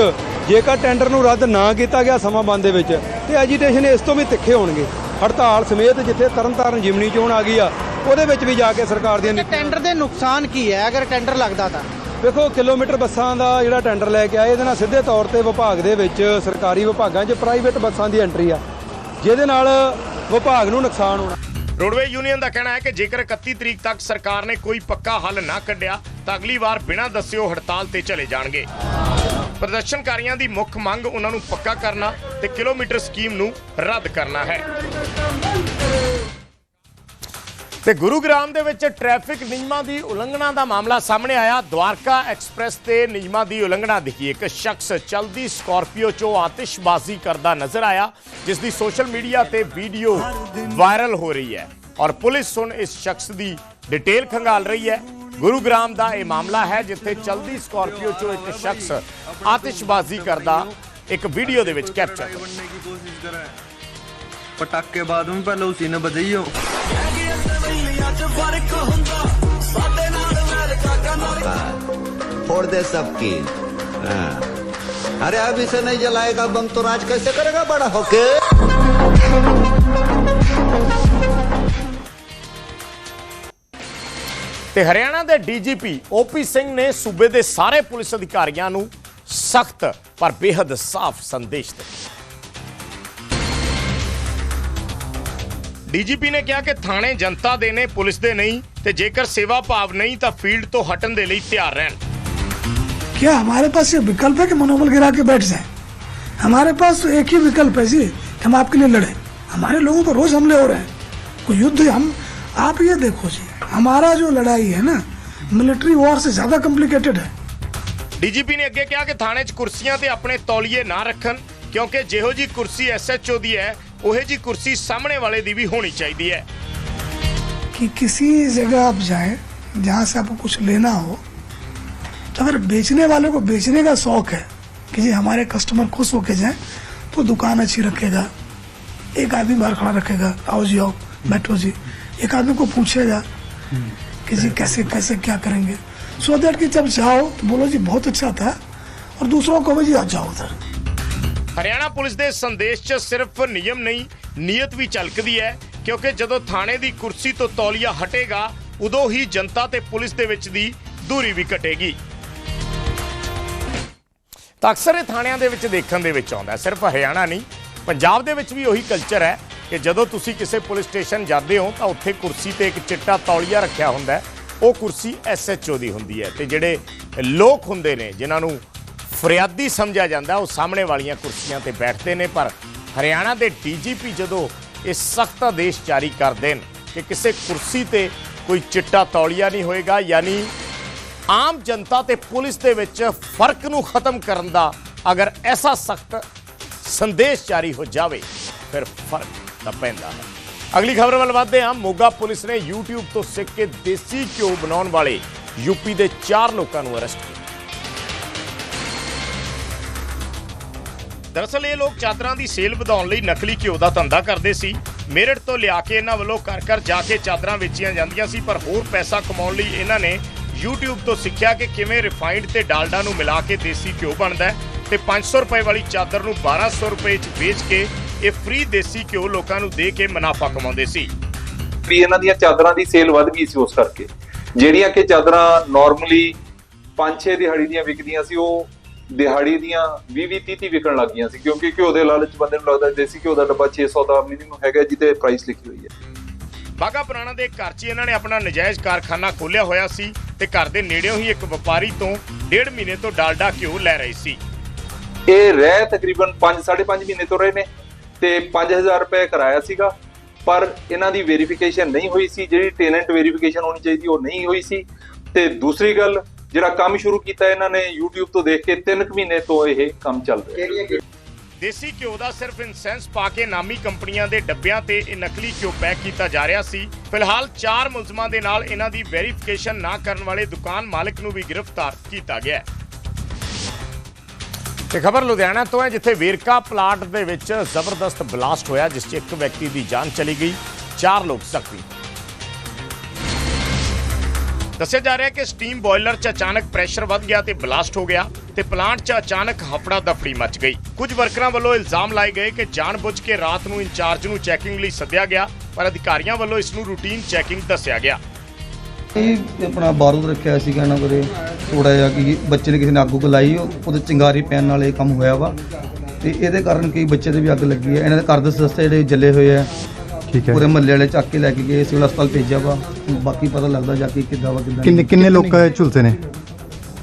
ਜੇਕਰ ਟੈਂਡਰ ਨੂੰ ਰੱਦ ਨਾ ਕੀਤਾ ਗਿਆ ਸਮਾਂ ਬੰਦ ਦੇ ਵਿੱਚ, ਤੇ ਐਜੀਟੇਸ਼ਨ ਇਸ ਤੋਂ ਵੀ ਤਿੱਖੇ ਹੋਣਗੇ। ਹੜਤਾਲ ਸਮੇਤ ਜਿੱਥੇ ਤਰਨਤਾਰਨ ਜਿਮਨੀ ਚੋਣ ਆ ਗਈ ਆ ਉਹਦੇ ਵਿੱਚ ਵੀ ਜਾ ਕੇ ਸਰਕਾਰ ਦੀਆਂ ਨੀਤੀਆਂ- ਟੈਂਡਰ ਦੇ ਨੁਕਸਾਨ ਕੀ ਹੈ? ਅਗਰ ਟੈਂਡਰ ਲੱਗਦਾ ਤਾਂ। ਵੇਖੋ ਕਿਲੋਮੀਟਰ ਬੱਸਾਂ ਦਾ ਜਿਹੜਾ ਟੈਂਡਰ ਲੈ ਕੇ ਆਏ ਇਹਦੇ ਨਾਲ ਸਿੱਧੇ ਤੌਰ ਤੇ ਵਿਭਾਗ ਦੇ ਵਿੱਚ ਸਰਕਾਰੀ ਵਿਭਾਗਾਂ 'ਚ ਪ੍ਰਾਈਵੇਟ ਬੱਸਾਂ ਦੀ ਐਂਟਰੀ ਆ ਜਿਹਦੇ ਨਾਲ ਵਿਭਾਗ ਨੂੰ ਨੁਕਸਾਨ ਹੋਣਾ। ਰੋਡਵੇ ਯੂਨੀਅਨ ਦਾ ਕਹਿਣਾ ਹੈ ਕਿ ਜੇਕਰ 31 ਤਰੀਕ ਤੱਕ ਸਰਕਾਰ ਨੇ ਕੋਈ ਪੱਕਾ ਹੱਲ ਨਾ ਕੱਢਿਆ ਤਾਂ ਅਗਲੀ ਵਾਰ ਬਿਨਾਂ ਦੱਸਿਓ ਹੜਤਾਲ ਤੇ ਚਲੇ ਜਾਣਗੇ। ਪ੍ਰਦਰਸ਼ਨਕਾਰੀਆਂ ਦੀ ਮੁੱਖ ਮੰਗ ਉਹਨਾਂ ਨੂੰ ਪੱਕਾ ਕਰਨਾ ਤੇ ਕਿਲੋਮੀਟਰ ਸਕੀਮ ਨੂੰ ਰੱਦ ਕਰਨਾ ਹੈ। ਤੇ ਗੁਰੂਗ੍ਰਾਮ ਦੇ ਵਿੱਚ ਟ੍ਰੈਫਿਕ ਨਿਯਮਾਂ ਦੀ ਉਲੰਘਣਾ ਦਾ ਮਾਮਲਾ ਸਾਹਮਣੇ ਆਇਆ। ਦਵਾਰਕਾ ਐਕਸਪ੍ਰੈਸ ਤੇ ਨਿਯਮਾਂ ਦੀ ਉਲੰਘਣਾ ਦਿਖੀ। ਇੱਕ ਸ਼ਖਸ ਚਲਦੀ ਸਕਾਰਪੀਓ 'ਚੋਂ ਆਤਿਸ਼ਬਾਜ਼ੀ ਕਰਦਾ ਨਜ਼ਰ ਆਇਆ, ਜਿਸ ਦੀ ਸੋਸ਼ਲ ਮੀਡੀਆ ਤੇ ਵੀਡੀਓ ਵਾਇਰਲ ਹੋ ਰਹੀ ਹੈ। ਔਰ ਪੁਲਿਸ ਹੁਣ ਇਸ ਸ਼ਖਸ ਦੀ ਡਿਟੇਲ ਖੰਗਾਲ ਰਹੀ ਹੈ। ਗੁਰੂਗ੍ਰਾਮ ਦਾ ਇਹ ਮਾਮਲਾ ਹੈ, ਜਿੱਥੇ ਚਲਦੀ ਸਕਾਰਪੀਓ 'ਚੋਂ ਇੱਕ ਸ਼ਖਸ ਆਤਿਸ਼ਬਾਜ਼ੀ ਕਰਦਾ ਇੱਕ ਵੀਡੀਓ ਦੇ ਵਿੱਚ ਕੈਪਚਰ। ਪਟਾਕੇ ਬਾਅਦ ਵੀ ਪਹਿਲਾਂ ਸਵਈਆਂ 'ਚ ਫਰਕ ਹੁੰਦਾ ਸਾਡੇ ਨਾਲ ਅਮਰੀਕਾ ਕਹਿੰਦਾ फोड़ दे सबकी अरे अब इसे नहीं जलाएगा बम तो राज कैसे करेगा बड़ा होके ਤੇ ਹਰਿਆਣਾ ਦੇ ਡੀਜੀਪੀ ਓਪੀ ਸਿੰਘ ਨੇ ਸੂਬੇ ਦੇ ਸਾਰੇ ਪੁਲਿਸ ਅਧਿਕਾਰੀਆਂ ਨੂੰ ਸਖਤ ਪਰ ਬੇहद ਸਾਫ਼ ਸੰਦੇਸ਼ ਦਿੱਤਾ ਡੀਜੀਪੀ ਨੇ ਕਿਹਾ ਕਿ ਥਾਣੇ ਜਨਤਾ ਦੇ ਨੇ ਪੁਲਿਸ ਦੇ ਨਹੀਂ ਤੇ ਜੇਕਰ ਸੇਵਾ ਭਾਵ ਨਹੀਂ ਤਾਂ ਫੀਲਡ ਤੋਂ ਹਟਣ ਦੇ ਲਈ ਤਿਆਰ ਰਹਿਣ क्या हमारे पास ये विकल्प है कि मनोबल गिरा के बैठ जाए हमारे पास तो एक ही विकल्प है जी कि हम आपके लिए लड़े हमारे लोगों पर रोज हमले हो रहे हैं कोई युद्ध हम आप ये देखो जी हमारा जो लड़ाई है ना मिलिट्री वॉर से ज्यादा कॉम्प्लिकेटेड है ਡੀਜੀਪੀ ਨੇ ਅੱਗੇ ਕਿਹਾ ਕਿ ਥਾਣੇ 'ਚ ਕੁਰਸੀਆਂ ਤੇ ਆਪਣੇ ਤੌਲੀਏ ਨਾ ਰੱਖਣ ਕਿਉਂਕਿ ਜਿਹੋ ਜੀ ਕੁਰਸੀ ਐਸਐਚਓ ਦੀ ਹੈ ਉਹੇ ਜੀ ਕੁਰਸੀ ਸਾਹਮਣੇ ਵਾਲੇ ਦੀ ਵੀ ਹੋਣੀ ਚਾਹੀਦੀ ਹੈ कि किसी जगह आप जाए जहाँ से आपको कुछ लेना हो तो अगर बेचने वाले को बेचने का शौक है कि जी हमारे कस्टमर खुश होके जाए तो दुकान अच्छी रखेगा एक आदमी बाहर खड़ा रखेगा आओ जी आओ बैठो जी एक आदमी को पूछेगा कि जी कैसे कैसे क्या करेंगे सो दैट कि जब जाओ तो बोलो जी बहुत अच्छा था और दूसरों को भी जी आप जाओ उधर ਹਰਿਆਣਾ ਪੁਲਿਸ ਦੇ ਸੰਦੇਸ਼ 'ਚ ਸਿਰਫ ਨਿਯਮ ਨਹੀਂ, ਨੀਅਤ ਵੀ ਝਲਕਦੀ ਹੈ, ਕਿਉਂਕਿ ਜਦੋਂ ਥਾਣੇ ਦੀ ਕੁਰਸੀ ਤੋਂ ਤੌਲੀਆ ਹਟੇਗਾ, ਉਦੋਂ ਹੀ ਜਨਤਾ ਤੇ ਪੁਲਿਸ ਦੇ ਵਿੱਚ ਦੀ ਦੂਰੀ ਵੀ ਘਟੇਗੀ। ਤਾਂ ਅਕਸਰ ਇਹ ਥਾਣਿਆਂ ਦੇ ਵਿੱਚ ਦੇਖਣ ਦੇ ਵਿੱਚ ਆਉਂਦਾ ਸਿਰਫ ਹਰਿਆਣਾ ਨਹੀਂ, ਪੰਜਾਬ ਦੇ ਵਿੱਚ ਵੀ ਉਹੀ ਕਲਚਰ ਹੈ ਕਿ ਜਦੋਂ ਤੁਸੀਂ ਕਿਸੇ ਪੁਲਿਸ ਸਟੇਸ਼ਨ ਜਾਂਦੇ ਹੋ, ਤਾਂ ਉੱਥੇ ਕੁਰਸੀ ਤੇ ਇੱਕ ਚਿੱਟਾ ਤੌਲੀਆ ਰੱਖਿਆ ਹੁੰਦਾ ਉਹ ਕੁਰਸੀ ਐਸਐਚਓ ਦੀ ਹੁੰਦੀ ਹੈ ਤੇ ਜਿਹੜੇ ਲੋਕ ਹੁੰਦੇ ਨੇ, ਜਿਨ੍ਹਾਂ ਨੂੰ ਫਰਿਆਦੀ ਸਮਝਿਆ ਜਾਂਦਾ, ਉਹ ਸਾਹਮਣੇ ਵਾਲੀਆਂ ਕੁਰਸੀਆਂ ਤੇ ਬੈਠਦੇ ਨੇ, ਪਰ ਹਰਿਆਣਾ ਦੇ ਡੀਜੀਪੀ ਜਦੋਂ ਇਹ ਸਖਤ ਆਦੇਸ਼ ਜਾਰੀ ਕਰਦੇ ਨੇ ਕਿ ਕਿਸੇ ਕੁਰਸੀ ਤੇ ਕੋਈ ਚਿੱਟਾ ਤੌਲੀਆ ਨਹੀਂ ਹੋਏਗਾ, ਯਾਨੀ ਆਮ ਜਨਤਾ ਤੇ ਪੁਲਿਸ ਦੇ ਵਿੱਚ ਫ਼ਰਕ ਨੂੰ ਖਤਮ ਕਰਨ ਦਾ ਅਗਰ ਐਸਾ ਸਖਤ ਸੰਦੇਸ਼ ਜਾਰੀ ਹੋ ਜਾਵੇ, ਫਿਰ ਫ਼ਰਕ ਤਾਂ ਪੈਂਦਾ ਹੈ। ਅਗਲੀ ਖਬਰ ਵੱਲ ਵਧਦੇ ਹਾਂ। ਮੋਗਾ ਪੁਲਿਸ ਨੇ YouTube ਤੋਂ ਸਿੱਖ ਕੇ ਦੇਸੀ ਘਿਓ ਬਣਾਉਣ ਵਾਲੇ ਯੂਪੀ ਦੇ 4 ਲੋਕਾਂ ਨੂੰ ਅਰੈਸਟ ਕੀਤਾ। ਦਰਅਸਲ ਇਹ ਲੋਕ ਚਾਦਰਾਂ ਦੀ ਸੇਲ ਵਧਾਉਣ ਲਈ ਨਕਲੀ ਘਿਓ ਦਾ ਧੰਦਾ ਕਰਦੇ ਸੀ। ਮੇਰਠ ਤੋਂ ਲਿਆ ਕੇ ਇਹਨਾਂ ਵੱਲੋਂ ਘਰ ਘਰ ਜਾ ਕੇ ਚਾਦਰਾਂ ਵੇਚੀਆਂ ਜਾਂਦੀਆਂ ਸੀ, ਪਰ ਹੋਰ ਪੈਸਾ ਕਮਾਉਣ ਲਈ ਇਹਨਾਂ ਨੇ YouTube ਤੋਂ ਸਿੱਖਿਆ ਕਿ ਕਿਵੇਂ ਰਿਫਾਈਨਡ ਤੇ ਡਾਲਡਾ ਨੂੰ ਮਿਲਾ ਕੇ ਦੇਸੀ ਘਿਓ ਬਣਦਾ ਹੈ ਤੇ 500 ਰੁਪਏ ਵਾਲੀ ਚਾਦਰ ਨੂੰ 1200 ਰੁਪਏ 'ਚ ਵੇਚ ਕੇ ਇਹ ਫ੍ਰੀ ਦੇਸੀ ਘਿਓ ਲੋਕਾਂ ਨੂੰ ਦੇ ਕੇ ਮੁਨਾਫਾ ਕਮਾਉਂਦੇ ਸੀ। ਵੀ ਇਹਨਾਂ ਦੀਆਂ ਚਾਦਰਾਂ ਦੀ ਸੇਲ ਵੱਧ ਗਈ ਸੀ ਉਸ ਕਰਕੇ। ਜਿਹੜੀਆਂ ਕਿ ਚਾਦਰਾਂ ਨਾਰਮਲੀ 5-6 ਦਿਹਾੜੀ ਦੀਆਂ ਵਿਕਦੀਆਂ ਸੀ, ਉਹ ਦਿਹਾੜੀ ਦੀਆਂ 20-20 30 ਵਿਕਣ ਲੱਗ ਗਈਆਂ ਸੀ ਕਿਉਂਕਿ ਘਿਓ ਦੇ ਲਾਲਚ ਬੰਦੇ ਨੂੰ ਲੱਗਦਾ ਦੇਸੀ ਘਿਓ ਦਾ ਡੱਬਾ 600 ਦਾ ਮਿਨੀਮਮ ਹੈਗਾ ਜਿਹਤੇ ਪ੍ਰਾਈਸ ਲਿਖੀ ਹੋਈ ਹੈ। ਬਾਗਾ ਪੁਰਾਣਾ ਦੇ ਘਰ 'ਚ ਇਹਨਾਂ ਨੇ ਆਪਣਾ ਨਜਾਇਜ਼ ਕਾਰਖਾਨਾ ਖੋਲ੍ਹਿਆ ਹੋਇਆ ਸੀ ਤੇ ਘਰ ਦੇ ਨੇੜਿਓਂ ਹੀ ਇੱਕ ਵਪਾਰੀ ਤੋਂ ਡੇਢ ਮਹੀਨੇ ਤੋਂ ਡਾਲਡਾ ਘਿਓ ਲੈ ਰਹੀ ਸੀ। ਇਹ ਰਹਿ ਤਕਰੀਬਨ 5 5.5 ਮਹੀਨੇ ਤੋਂ ਰਹੇ ਨੇ ਤੇ 5000 ਰੁਪਏ ਕਰਾਇਆ ਸੀਗਾ ਪਰ ਇਹਨਾਂ ਦੀ ਵੈਰੀਫਿਕੇਸ਼ਨ ਨਹੀਂ ਹੋਈ ਸੀ ਜਿਹੜੀ ਟੈਨੈਂਟ ਵੈਰੀਫਿਕੇਸ਼ਨ ਹੋਣੀ ਚਾਹੀਦੀ ਉਹ ਨਹੀਂ ਹੋਈ ਸੀ। ਤੇ ਦੂਸਰੀ ਗੱਲ ਜਿਹੜਾ ਕੰਮ ਸ਼ੁਰੂ ਕੀਤਾ ਇਹਨਾਂ ਨੇ YouTube ਤੋਂ ਦੇਖ ਕੇ 3 ਮਹੀਨੇ ਤੋਂ ਇਹ ਕੰਮ ਚੱਲ ਰਿਹਾ। ਹੈ ਦੇਸੀ ਘਿਓ ਦਾ ਸਿਰਫ ਇਨਸੈਂਸ ਪਾ ਕੇ ਨਾਮੀ ਕੰਪਨੀਆਂ ਦੇ ਡੱਬਿਆਂ ਤੇ ਇਹ ਨਕਲੀ ਘਿਓ ਪੈਕ ਕੀਤਾ ਜਾ ਰਿਹਾ ਸੀ। ਫਿਲਹਾਲ 4 ਮੁਲਜ਼ਮਾਂ ਦੇ ਨਾਲ ਇਹਨਾਂ ਦੀ ਵੈਰੀਫਿਕੇਸ਼ਨ ਨਾ ਕਰਨ ਵਾਲੇ ਦੁਕਾਨ ਮਾਲਕ ਨੂੰ ਵੀ ਗ੍ਰਿਫਤਾਰ ਕੀਤਾ ਗਿਆ ਹੈ। ਤੇ ਖਬਰ ਲੁਧਿਆਣਾ ਤੋਂ ਹੈ ਜਿੱਥੇ ਵੇਰਕਾ ਪਲਾਟ ਦੇ ਵਿੱਚ ਜ਼ਬਰਦਸਤ ਬਲਾਸਟ ਹੋਇਆ ਜਿਸ 'ਚ ਇੱਕ ਵਿਅਕਤੀ ਦੀ ਜਾਨ ਚਲੀ ਗਈ ਚਾਰ ਲੋਕ ਜ਼ਖਮੀ। ਦੱਸਿਆ ਜਾ ਰਿਹਾ ਕਿ ਸਟੀਮ ਬਾਇਲਰ 'ਚ ਅਚਾਨਕ ਪ੍ਰੈਸ਼ਰ ਵੱਧ ਗਿਆ ਤੇ ਬਲਾਸਟ ਹੋ ਗਿਆ ਤੇ ਪਲਾਂਟ 'ਚ ਅਚਾਨਕ ਹਫੜਾ ਦਫੜੀ ਮਚ ਗਈ। ਕੁਝ ਵਰਕਰਾਂ ਵੱਲੋਂ ਇਲਜ਼ਾਮ ਲਾਏ ਗਏ ਕਿ ਜਾਣਬੁੱਝ ਕੇ ਰਾਤ ਨੂੰ ਇੰਚਾਰਜ ਨੂੰ ਚੈਕਿੰਗ ਲਈ ਸੱਦਿਆ ਗਿਆ, ਪਰ ਅਧਿਕਾਰੀਆਂ ਵੱਲੋਂ ਇਸ ਨੂੰ ਰੂਟੀਨ ਚੈਕਿੰਗ ਦੱਸਿਆ ਗਿਆ। ਇਹ ਆਪਣਾ ਬਾਰੂਦ ਰੱਖਿਆ ਸੀਗਾ ਇਹਨਾਂ ਕੋਲੇ ਥੋੜਾ ਜਿਹਾ ਕਿ ਬੱਚੇ ਨੇ ਕਿਸੇ ਨੇ ਅੱਗ ਉੱਗ ਲਾਈ ਉਹ- ਉਹਦੇ ਚਿੰਗਾਰੀ ਪੈਣ ਨਾਲ ਇਹ ਕੰਮ ਹੋਇਆ ਵਾ। ਤੇ ਇਹਦੇ ਕਾਰਨ ਕਈ ਬੱਚੇ ਦੇ ਵੀ ਅੱਗ ਲੱਗੀ ਹੈ। ਇਹਨਾਂ ਦੇ ਘਰ ਦੇ ਸਦੱਸ ਜਿਹੜੇ ਜਲੇ ਹੋਏ ਆ ਠੀਕ ਹੈ। ਪੂਰੇ ਮਹੱਲੇ ਵਾਲੇ ਚੱਕ ਕੇ ਲੈ ਕੇ ਗਏ ਸਿਵਲ ਹਸਪਤਾਲ ਭੇਜਿਆ ਵਾ। ਬਾਕੀ ਪਤਾ ਲੱਗਦਾ ਜਾ ਕੇ ਕਿੱਦਾਂ ਵਾ ਕਿੱਦਾਂ ਕਿੰਨੇ ਕਿੰਨੇ ਲੋਕ ਝੁਲਸੇ ਨੇ?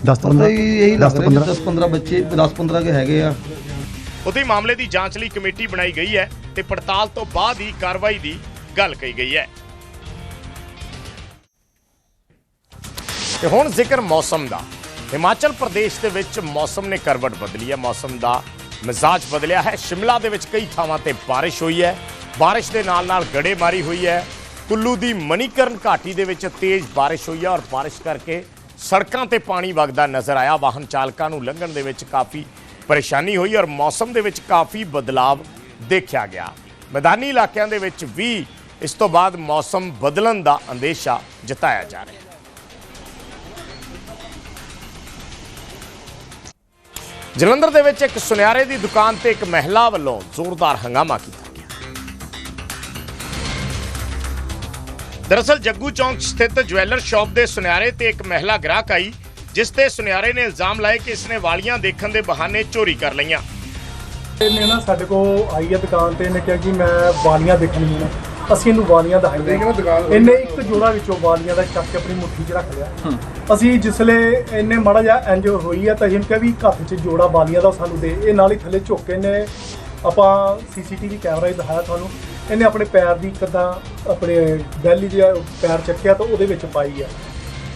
10 ਤੋਂ ਪਤਾ 15 ਹੀ ਇਹੀ ਲੱਗ 10 ਤੋਂ ਰਿਹਾ 15 10 15 ਬੱਚੇ 10 15 ਕੇ ਹੈਗੇ ਆ। ਉਤੇ ਮਾਮਲੇ ਦੀ ਜਾਂਚ ਲਈ ਕਮੇਟੀ ਬਣਾਈ ਗਈ ਹੈ ਤੇ ਪੜਤਾਲ ਤੋਂ ਬਾਅਦ ਹੀ ਕਾਰਵਾਈ ਦੀ ਗੱਲ ਕਹੀ ਗਈ ਹੈ। ਤੇ ਹੁਣ ਜ਼ਿਕਰ ਮੌਸਮ ਦਾ। ਹਿਮਾਚਲ ਪ੍ਰਦੇਸ਼ ਦੇ ਵਿੱਚ ਮੌਸਮ ਨੇ ਕਰਵਟ ਬਦਲੀ ਹੈ। ਮੌਸਮ ਦਾ ਮਿਜ਼ਾਜ ਬਦਲਿਆ ਹੈ। ਸ਼ਿਮਲਾ ਦੇ ਵਿੱਚ ਕਈ ਥਾਵਾਂ ਤੇ ਬਾਰਿਸ਼ ਹੋਈ ਹੈ। ਬਾਰਿਸ਼ ਦੇ ਨਾਲ ਨਾਲ ਗੜੇ ਮਾਰੀ ਹੋਈ ਹੈ। ਕੁੱਲੂ ਦੀ ਮਨੀਕਰਨ ਘਾਟੀ ਦੇ ਵਿੱਚ ਤੇਜ਼ ਬਾਰਿਸ਼ ਹੋਈ ਹੈ ਔਰ ਬਾਰਿਸ਼ ਕਰਕੇ ਸੜਕਾਂ ਤੇ ਪਾਣੀ ਵਗਦਾ ਨਜ਼ਰ ਆਇਆ। ਵਾਹਨ ਚਾਲਕਾਂ ਨੂੰ ਲੰਘਣ ਦੇ ਵਿੱਚ ਕਾਫੀ ਪਰੇਸ਼ਾਨੀ ਹੋਈ ਔਰ ਮੌਸਮ ਦੇ ਵਿੱਚ ਕਾਫੀ ਬਦਲਾਵ ਦੇਖਿਆ ਗਿਆ। ਮੈਦਾਨੀ ਇਲਾਕਿਆਂ ਦੇ ਵਿੱਚ ਵੀ ਇਸ ਤੋਂ ਬਾਅਦ ਮੌਸਮ ਬਦਲਣ ਦਾ ਅੰਦੇਸ਼ਾ ਜਤਾਇਆ ਜਾ ਰਿਹਾ ਹੈ। ਜਲੰਧਰ ਦੇ ਵਿੱਚ ਇੱਕ ਸੁਨਿਆਰੇ ਦੀ ਦੁਕਾਨ ਤੇ ਇੱਕ ਮਹਿਲਾ ਵੱਲੋਂ ਜ਼ੋਰਦਾਰ ਹੰਗਾਮਾ ਕੀਤਾ। ਦਰਅਸਲ ਜੱਗੂ ਚੌਂਕ ਸਥਿਤ ਜਵੈਲਰ ਸ਼ਾਪ ਦੇ ਸੁਨਿਆਰੇ ਤੇ ਇੱਕ ਮਹਿਲਾ ਗ੍ਰਾਹਕ ਆਈ ਜਿਸ ਤੇ ਸੁਨਿਆਰੇ ਨੇ ਇਲਜ਼ਾਮ ਲਾਏ ਕਿ ਇਸਨੇ ਵਾਲੀਆਂ ਦੇਖਣ ਦੇ ਬਹਾਨੇ ਚੋਰੀ ਕਰ ਲਈਆਂ। ਇਹਨੇ ਨਾ ਸਾਡੇ ਕੋਲ ਆਈ ਹੈ ਦੁਕਾਨ ਤੇ ਇਹਨੇ ਕਿਹਾ ਕਿ ਮੈਂ ਵਾਲੀਆਂ ਦੇਖਣੀਆਂ ਨੇ ਅਸੀਂ ਇਹਨੂੰ ਵਾਲੀਆਂ ਦਿਖਾਈਆਂ ਇਹਨੇ ਇੱਕ ਜੋੜਾ ਵਿੱਚੋਂ ਵਾਲੀਆਂ ਦਾ ਚੱਕ ਕੇ ਆਪਣੀ ਮੁੱਠੀ 'ਚ ਰੱਖ ਲਿਆ। ਅਸੀਂ ਜਿਸਲੇ ਇਹਨੇ ਮਾੜਾ ਜਿਹਾ ਇੰਜ ਹੋਈ ਆ ਤਾਂ ਇਹਨੂੰ ਕਿਹਾ ਵੀ ਹੱਥ 'ਚ ਜੋੜਾ ਵਾਲੀਆਂ ਦਾ ਸਾਨੂੰ ਦੇ। ਇਹ ਨਾਲ ਹੀ ਥੱਲੇ ਝੁੱਕ ਕੇ ਇਹਨੇ ਆਪਾਂ ਸੀਸੀਟੀਵੀ ਕੈਮਰਾ 'ਚ ਦਿਖਾਇਆ ਤੁਹਾਨੂੰ। ਇਹਨੇ ਆਪਣੇ ਪੈਰ ਦੀ ਕਿੱਦਾਂ ਆਪਣੇ ਬੈਲੀ ਜਿਹਾ ਪੈਰ ਚੱਕਿਆ ਤਾਂ ਉਹਦੇ ਵਿੱਚ ਪਾਈ ਆ।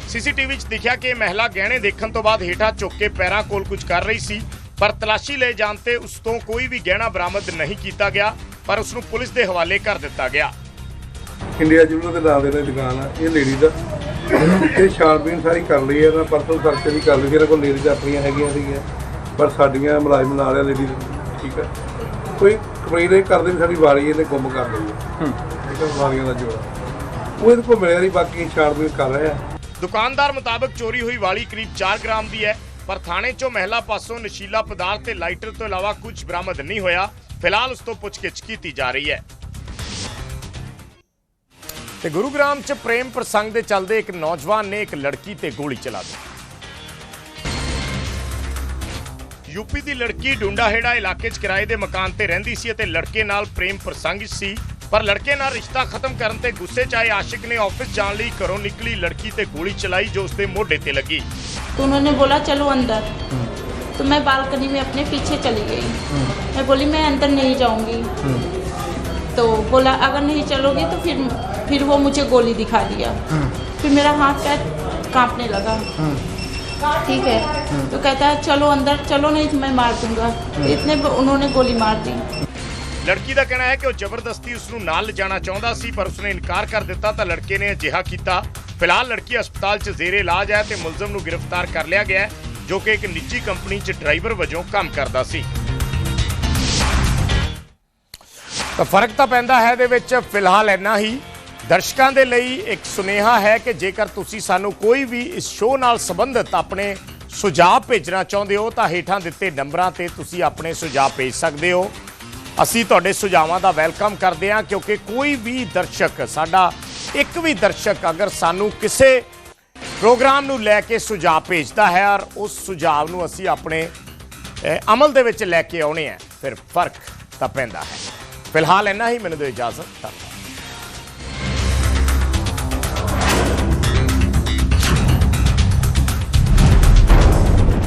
ਸੀਸੀਟੀਵੀ 'ਚ ਦਿਖਿਆ ਕਿ ਇਹ ਮਹਿਲਾ ਗਹਿਣੇ ਦੇਖਣ ਤੋਂ ਬਾਅਦ ਹੇਠਾਂ ਝੁੱਕ ਕੇ ਪੈਰਾਂ ਕੋਲ ਕੁਝ ਕਰ ਰਹੀ ਸੀ ਪਰ ਤਲਾਸ਼ੀ ਲੈ ਜਾਣ ਤੇ ਉਸ ਤੋਂ ਕੋਈ ਵੀ ਗਹਿਣਾ ਬਰਾਮਦ ਨਹੀਂ ਕੀਤਾ ਗਿਆ ਪਰ ਉਸ ਨੂੰ ਪੁਲਿਸ ਦੇ ਹਵਾਲੇ ਕਰ ਦਿੱਤਾ ਗਿਆ। ਇੰਡੀਆ ਜੁਲਰ ਦੇ ਨਾਮ ਦੇ ਨਾਲ ਦੁਕਾਨ ਆ ਇਹ ਲੇਡੀ ਦਾ ਇਹ ਛਾਣਬੀਨ ਸਾਰੀ ਕਰ ਲਈ ਹੈ ਇਹਨਾਂ ਪਰਸਨਲ ਸਰਚ ਵੀ ਕਰ ਲਈ ਇਹਨਾਂ ਕੋਲ ਲੇਡੀਜ਼ ਆਪਣੀਆਂ ਹੈਗੀਆਂ ਸੀਗੀਆਂ ਪਰ ਸਾਡੀਆਂ ਮੁਲਾਜ਼ਮ ਨਾਲ ਆ ਲੇਡੀ ਠੀਕ ਹੈ ਕੋਈ ਇਹ ਕਰਦੇ ਵੀ ਸਾਡੀ ਵਾਰੀ ਇਹਨੇ ਗੁੰਮ ਕਰ ਲਈ ਹੈ। ਠੀਕ ਹੈ ਵਾਰੀਆਂ ਦਾ ਜੋੜਾ। ਉਹ ਇਹਦੇ ਕੋਲ ਮਿਲਿਆ ਨਹੀਂ ਬਾਕੀ ਛਾਣਬੀਨ ਕਰ ਰਹੇ ਆ। ਦੁਕਾਨਦਾਰ ਮੁਤਾਬਕ ਚੋਰੀ ਹੋਈ ਵਾਲੀ ਕਰੀਬ 4 ਗ੍ਰਾਮ ਦੀ ਹੈ ਪਰ ਥਾਣੇ 'ਚੋਂ ਮਹਿਲਾ ਪਾਸੋਂ ਨਸ਼ੀਲਾ ਪਦਾਰਥ ਤੇ ਲਾਈਟਰ ਤੋਂ ਇਲਾਵਾ ਕੁਝ ਬਰਾਮਦ ਨਹੀਂ ਹੋਇਆ। ਫਿਲਹਾਲ ਉਸ ਤੋਂ ਪੁੱਛਗਿੱਛ ਕੀਤੀ ਜਾ ਰਹੀ ਹੈ। ਤੇ ਗੁਰੂਗ੍ਰਾਮ 'ਚ ਪ੍ਰੇਮ ਪ੍ਰਸੰਗ ਦੇ ਚੱਲਦੇ ਇੱਕ ਨੌਜਵਾਨ ਨੇ ਇੱਕ ਲੜਕੀ ਤੇ ਗੋਲੀ ਚਲਾ ਦਿੱਤੀ। ਯੂਪੀ ਦੀ ਲੜਕੀ ਡੁੰਡਾਹੇੜਾ ਇਲਾਕੇ 'ਚ ਕਿਰਾਏ ਦੇ ਮਕਾਨ ਤੇ ਰਹਿੰਦੀ ਸੀ ਅਤੇ ਲੜਕੇ ਨਾਲ ਪ੍ਰੇਮ ਪ੍ਰਸੰਗ 'ਚ ਸੀ ਪਰ ਲੜਕੇ ਨਾਲ ਰਿਸ਼ਤਾ ਖਤਮ ਕਰਨ ਤੇ ਗੁੱਸੇ 'ਚ ਆਏ ਆਸ਼ਿਕ ਨੇ ਆਫਿਸ ਜਾਣ ਲਈ ਘਰੋਂ ਨਿਕਲੀ ਲੜਕੀ ਤੇ ਗੋਲੀ ਚਲਾਈ ਜੋ ਉਸਦੇ ਮੋਢੇ ਤੇ ਲੱਗੀ तो उन्होंने बोला चलो अंदर तो मैं बालकनी में अपने पीछे चली गई मैं बोली मैं अंदर नहीं जाऊंगी तो बोला अगर नहीं चलोगी तो फिर फिर वो मुझे गोली दिखा दिया फिर मेरा हाथ पैर कांपने लगा ठीक है तो कहता है चलो अंदर चलो नहीं तो मैं मार दूंगा तो इतने पे उन्होंने गोली मार दी ਲੜਕੀ ਦਾ ਕਹਿਣਾ ਹੈ ਕਿ ਉਹ ਜ਼ਬਰਦਸਤੀ ਉਸ ਨੂੰ ਨਾਲ ਲਿਜਾਣਾ ਚਾਹੁੰਦਾ ਸੀ ਪਰ ਉਸਨੇ ਇਨਕਾਰ ਕਰ ਦਿੱਤਾ ਤਾਂ ਲੜਕੇ ਨੇ ਅਜਿਹਾ ਕੀਤਾ ਫਿਲਹਾਲ ਲੜਕੀ ਹਸਪਤਾਲ 'ਚ ਜ਼ੇਰੇ ਇਲਾਜ ਹੈ ਤੇ ਮੁਲਜ਼ਮ ਨੂੰ ਗ੍ਰਿਫਤਾਰ ਕਰ ਲਿਆ ਗਿਆ ਹੈ ਜੋ ਕਿ ਇੱਕ ਨਿੱਜੀ ਕੰਪਨੀ 'ਚ ਡਰਾਈਵਰ ਵਜੋਂ ਕੰਮ ਕਰਦਾ ਸੀ ਤਾਂ ਫਰਕ ਤਾਂ ਪੈਂਦਾ ਹੈ ਇਹਦੇ ਵਿੱਚ ਫਿਲਹਾਲ ਇੰਨਾ ਹੀ ਦਰਸ਼ਕਾਂ ਦੇ ਲਈ ਇੱਕ ਸੁਨੇਹਾ ਹੈ ਕਿ ਜੇਕਰ ਤੁਸੀਂ ਸਾਨੂੰ ਕੋਈ ਵੀ ਇਸ ਸ਼ੋਅ ਨਾਲ ਸੰਬੰਧਿਤ ਆਪਣੇ ਸੁਝਾਅ ਭੇਜਣਾ ਚਾਹੁੰਦੇ ਹੋ, ਤਾਂ ਹੇਠਾਂ ਦਿੱਤੇ ਨੰਬਰਾਂ ਤੇ ਤੁਸੀਂ ਆਪਣੇ ਸੁਝਾਅ ਭੇਜ ਸਕਦੇ ਹੋ। ਅਸੀਂ ਤੁਹਾਡੇ ਸੁਝਾਵਾਂ ਦਾ ਵੈਲਕਮ ਕਰਦੇ ਹਾਂ, ਕਿਉਂਕਿ ਕੋਈ ਵੀ ਦਰਸ਼ਕ, ਸਾਡਾ ਇੱਕ ਵੀ ਦਰਸ਼ਕ ਅਗਰ ਸਾਨੂੰ ਕਿਸੇ ਪ੍ਰੋਗਰਾਮ ਨੂੰ ਲੈ ਕੇ ਸੁਝਾਅ ਭੇਜਦਾ ਹੈ, ਔਰ ਉਸ ਸੁਝਾਅ ਨੂੰ ਅਸੀਂ ਆਪਣੇ ਅਮਲ ਦੇ ਵਿੱਚ ਲੈ ਕੇ ਆਉਣੇ ਆ, ਫਿਰ ਫ਼ਰਕ ਤਾਂ ਪੈਂਦਾ ਹੈ। ਫਿਲਹਾਲ ਇੰਨਾ ਹੀ, ਮੈਨੂੰ ਦਿਓ ਇਜਾਜ਼ਤ, ਧੰਨਵਾਦ।